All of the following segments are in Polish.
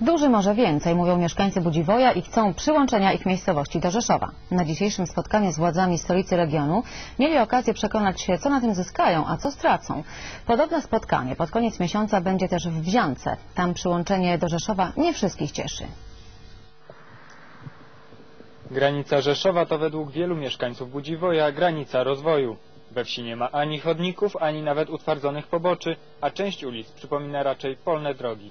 Duży może więcej, mówią mieszkańcy Budziwoja i chcą przyłączenia ich miejscowości do Rzeszowa. Na dzisiejszym spotkaniu z władzami stolicy regionu mieli okazję przekonać się, co na tym zyskają, a co stracą. Podobne spotkanie pod koniec miesiąca będzie też w Wziance. Tam przyłączenie do Rzeszowa nie wszystkich cieszy. Granica Rzeszowa to według wielu mieszkańców Budziwoja granica rozwoju. We wsi nie ma ani chodników, ani nawet utwardzonych poboczy, a część ulic przypomina raczej polne drogi.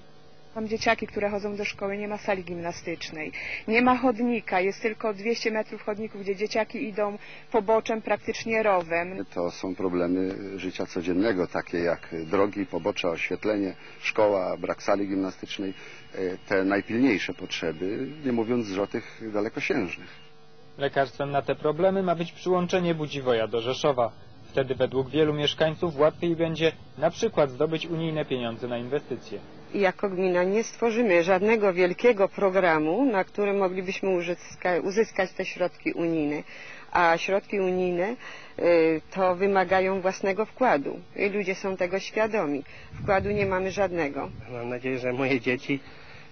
Mam dzieciaki, które chodzą do szkoły, nie ma sali gimnastycznej, nie ma chodnika, jest tylko 200 metrów chodników, gdzie dzieciaki idą poboczem, praktycznie rowem. To są problemy życia codziennego, takie jak drogi, pobocze, oświetlenie, szkoła, brak sali gimnastycznej, e, te najpilniejsze potrzeby, nie mówiąc już o tych dalekosiężnych. Lekarstwem na te problemy ma być przyłączenie Budziwoja do Rzeszowa. Wtedy według wielu mieszkańców łatwiej będzie na przykład zdobyć unijne pieniądze na inwestycje. Jako gmina nie stworzymy żadnego wielkiego programu, na którym moglibyśmy uzyska, uzyskać te środki unijne. A środki unijne y, to wymagają własnego wkładu i ludzie są tego świadomi. Wkładu nie mamy żadnego. Mam nadzieję, że moje dzieci,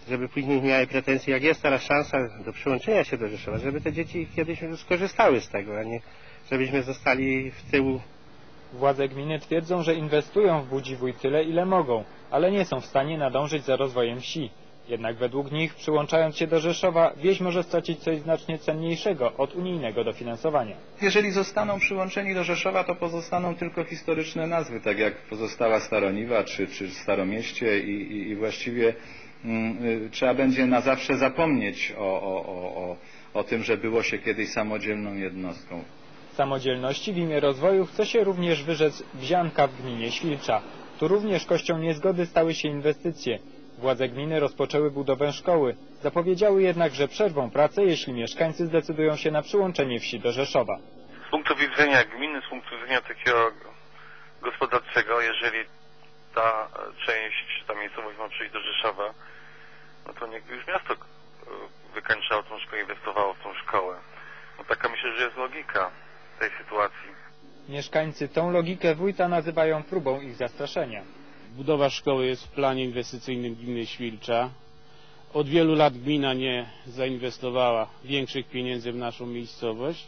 żeby później nie miały pretensji, jak jest teraz szansa do przyłączenia się do Rzeszowa, żeby te dzieci kiedyś skorzystały z tego, a nie żebyśmy zostali w tyłu Władze gminy twierdzą, że inwestują w Budziwój tyle, ile mogą, ale nie są w stanie nadążyć za rozwojem wsi. Jednak według nich, przyłączając się do Rzeszowa, wieś może stracić coś znacznie cenniejszego od unijnego dofinansowania. Jeżeli zostaną przyłączeni do Rzeszowa, to pozostaną tylko historyczne nazwy, tak jak pozostała Staroniwa czy, czy Staromieście i, i, i właściwie mm, y, trzeba będzie na zawsze zapomnieć o, o, o, o, o tym, że było się kiedyś samodzielną jednostką. Samodzielności w imię rozwoju chce się również wyrzec wzianka w gminie Świlcza. Tu również kością niezgody stały się inwestycje. Władze gminy rozpoczęły budowę szkoły. Zapowiedziały jednak, że przerwą pracę, jeśli mieszkańcy zdecydują się na przyłączenie wsi do Rzeszowa. z punktu widzenia gminy, z punktu widzenia takiego gospodarczego, jeżeli ta część, ta miejscowość ma przyjść do Rzeszowa, no to niech już miasto e, wykańczało tą szkołę, inwestowało w tą szkołę. No taka myślę, że jest logika tej sytuacji. Mieszkańcy tą logikę wójta nazywają próbą ich zastraszenia. Budowa szkoły jest w planie inwestycyjnym gminy Świlcza. Od wielu lat gmina nie zainwestowała większych pieniędzy w naszą miejscowość,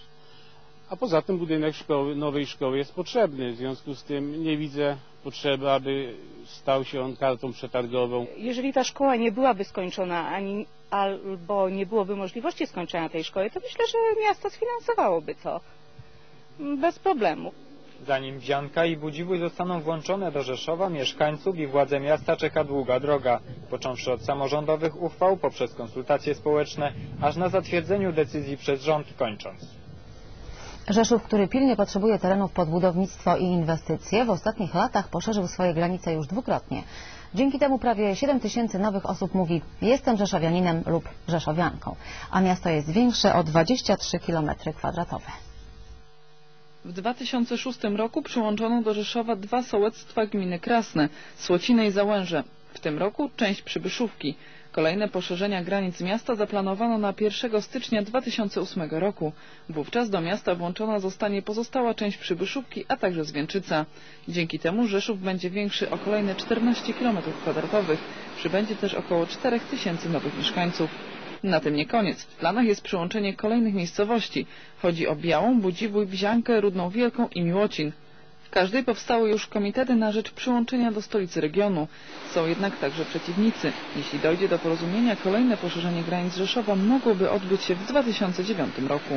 a poza tym budynek szkoły, nowej szkoły jest potrzebny. W związku z tym nie widzę potrzeby, aby stał się on kartą przetargową. jeżeli ta szkoła nie byłaby skończona ani albo nie byłoby możliwości skończenia tej szkoły, to myślę, że miasto sfinansowałoby to bez problemu. Zanim Wzianka i Budziwój zostaną włączone do Rzeszowa, mieszkańców i władze miasta czeka długa droga, począwszy od samorządowych uchwał, poprzez konsultacje społeczne, aż na zatwierdzeniu decyzji przez rząd kończąc. Rzeszów, który pilnie potrzebuje terenów pod budownictwo i inwestycje, w ostatnich latach poszerzył swoje granice już dwukrotnie. Dzięki temu prawie 7 tysięcy nowych osób mówi jestem rzeszowianinem lub rzeszowianką, a miasto jest większe o 23 km kwadratowe. W 2006 roku przyłączono do Rzeszowa dwa sołectwa gminy Krasne, Słociny i Załęże. W tym roku część Przybyszówki. Kolejne poszerzenia granic miasta zaplanowano na 1 stycznia 2008 roku. Wówczas do miasta włączona zostanie pozostała część Przybyszówki, a także Zwięczyca. Dzięki temu Rzeszów będzie większy o kolejne 14 km2. Przybędzie też około 4 tysięcy nowych mieszkańców. Na tym nie koniec. W planach jest przyłączenie kolejnych miejscowości. Chodzi o Białą, Budziwój, Bziankę, Rudną Wielką i Miłocin. W każdej powstały już komitety na rzecz przyłączenia do stolicy regionu. Są jednak także przeciwnicy. Jeśli dojdzie do porozumienia, kolejne poszerzenie granic Rzeszowa mogłoby odbyć się w 2009 roku.